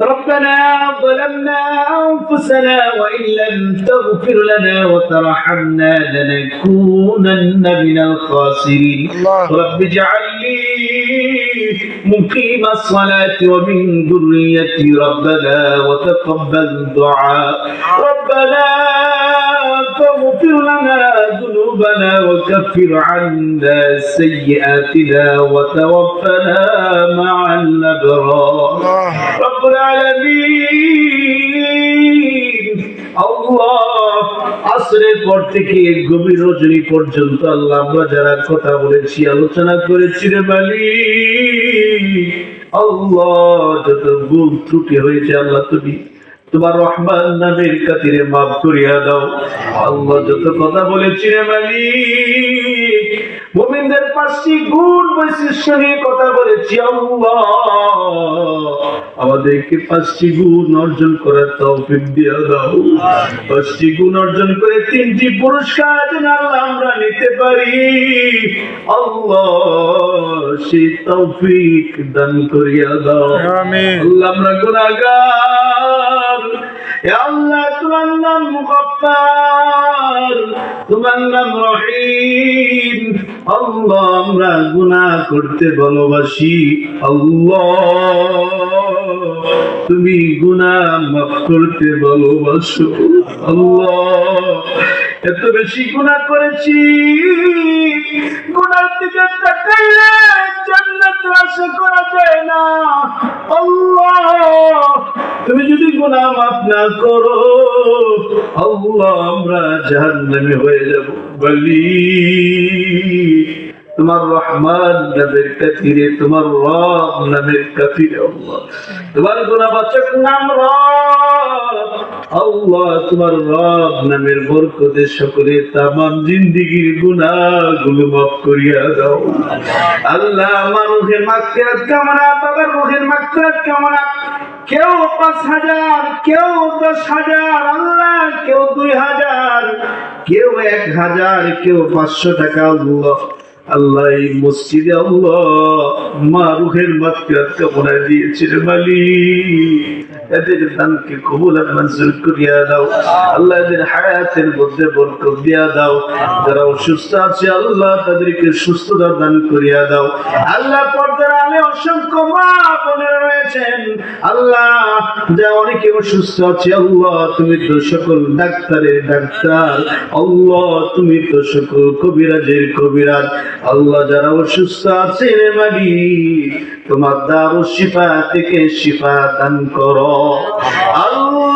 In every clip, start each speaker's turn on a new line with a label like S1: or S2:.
S1: ربنا ظلمنا أنفسنا وإن لم تغفر لنا وترحمنا لنكونن من الخاسرين. رب اجعل لي مقيم الصلاة ومن ذريتي ربنا وتقبل دعاء ربنا فاغفر لنا ذنوبنا وكفر عنا سيئاتنا وتوفنا مع الأبرار
S2: الله
S1: رب العالمين আল্লাহ আসরের পর থেকে গভীর রজনী পর্যন্ত আল্লাহ আমরা যারা কথা বলেছি আলোচনা করেছি রে মালিক আল্লাহ যত ভুল ত্রুটি হয়েছে আল্লাহ তুমি তোমার রহমান নামের খাতিরে মাফ করিয়া দাও। আল্লাহ যত কথা বলেছি রে মালিক মুমিনদের পাঁচটি গুণ বৈশিষ্ট্য নিয়ে কথা বলেছি আল্লাহ। আমাদেরকে পাঁচটি গুণ অর্জন করার তৌফিক দিয়ে দাও। পাঁচটি গুণ অর্জন করে তিনটি পুরস্কার যেন আল্লাহ আমরা নিতে পারি। আল্লাহ সেই তৌফিক দান করিয়া দাও। আল্লাহ আমরা গুনাহগার। এ আল্লাহ, তোমার নাম তোমার নাম রহিম। আল্লাহ, আমরা গুনাহ করতে ভালোবাসি। আল্লাহ, তুমি গুনাহ মাফ করতে ভালোবাসো। আল্লাহ, এত বেশি গুনাহ করেছি। গুনার না করো। আল্লাহ, আমরা জাহান্নামে হয়ে যাব, বলি। তোমার রহমান নামের কাতিরে তোমার রব নামের কাতিরে আল্লাহ। তোমার গুণাবাচক নাম রব। আল্লাহ, তোমার রব নামের বরকতে সকলে তামাম জিন্দিগির গুনাহগুলো মাফ করিয়া দাও। আল্লাহ, আমার রুহের মাগফিরাত কামনা, বাবার রুহের মাগফিরাত কামনা। কেউ পাঁচ হাজার, কেউ দশ হাজার, আল্লাহ, কেউ দুই হাজার, কেউ এক হাজার, কেউ পাঁচশো টাকা আল্লাহ। আল্লাহ এই মসজিদে আল্লাহ মা রুহের এদের দানকে কবুল আর মঞ্জুর করিয়া দাও। আল্লাহ এদের হায়াতের মধ্যে বরকত দিয়া দাও। যারা অসুস্থ আছে, আল্লাহ তাদেরকে সুস্থতা দান করিয়া দাও। আল্লাহ পর্দার আলে অসংখ্য মা বোনেরা রয়েছেন। আল্লাহ, যা অনেকে অসুস্থ আছে, আল্লাহ, তুমি তো সকল ডাক্তারের ডাক্তার। আল্লাহ, তুমি তো সকল কবিরাজের কবিরাজ। আল্লাহ, যারা অসুস্থ আছে রে মালিক, তোমার দারু শিফা থেকে শিফা দান করো। আল্লাহ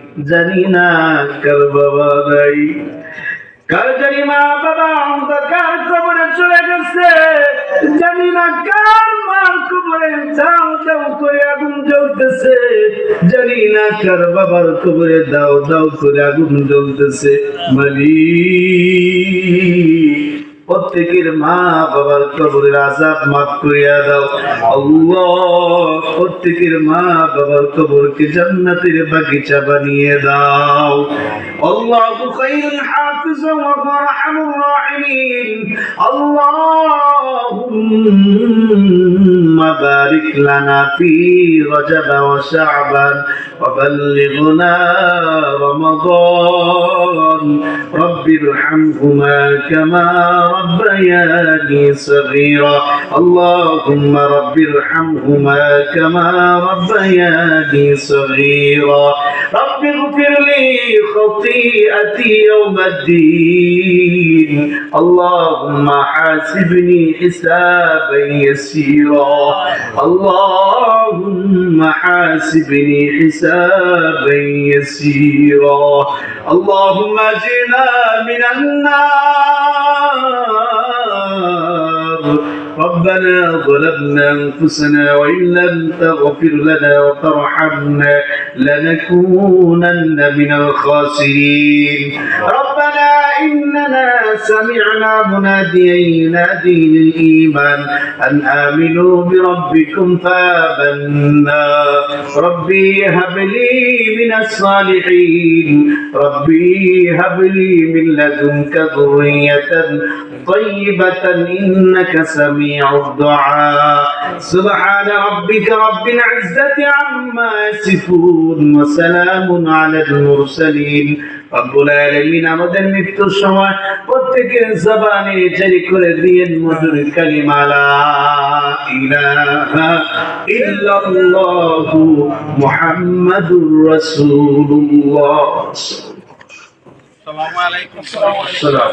S1: জানি না কার বাবা নাই কার জানি মা বাবা অন্ধকার কবরে চলে গেছে। জানি না কার মার কবরে চাও চাও করে আগুন জ্বলতেছে। জানি না কার বাবার কবরে দাও দাও করে আগুন জ্বলতেছে। মালিক। প্রত্যেকের মা বাবার কবরের আজাব মাফ করিয়া দাও আল্লাহ প্রত্যেকের মা বাবার কবরকে জান্নাতের বাগিচা বানিয়ে দাও আল্লাহ খাইরুল হাফিজ ওয়া আরহামুর রাহিমিন اللهم بارك لنا في رجب وشعبان وبلغنا رمضان رب ارحمهما كما ربياني صغيرا. اللهم رب ارحمهما كما ربياني صغيرا. رب اغفر لي خطيئتي يوم الدين. اللهم حاسبني حسابا يسيرا. اللهم حاسبني حسابا يسيرا. اللهم اجنا من النار. ربنا ظلمنا أنفسنا وإن لم تغفر لنا وترحمنا لنكونن من الخاسرين. ربنا إننا سمعنا مناديا ينادي للإيمان أن آمنوا بربكم فآمنا. ربي هب لي من الصالحين. ربي هب لي من لدنك ذرية طيبة إنك سميع الدعاء سبحان ربك رب العزة عما يصفون وسلام على المرسلين রব্বুল আলামিন আমাদের মৃত্যুর সময় প্রত্যেকের জবানে জারি করে দিয়েন মধুর কালিমা লা ইলাহা ইল্লাল্লাহু মুহাম্মাদুর রাসূলুল্লাহ
S2: আসসালামু আলাইকুম
S1: সালাম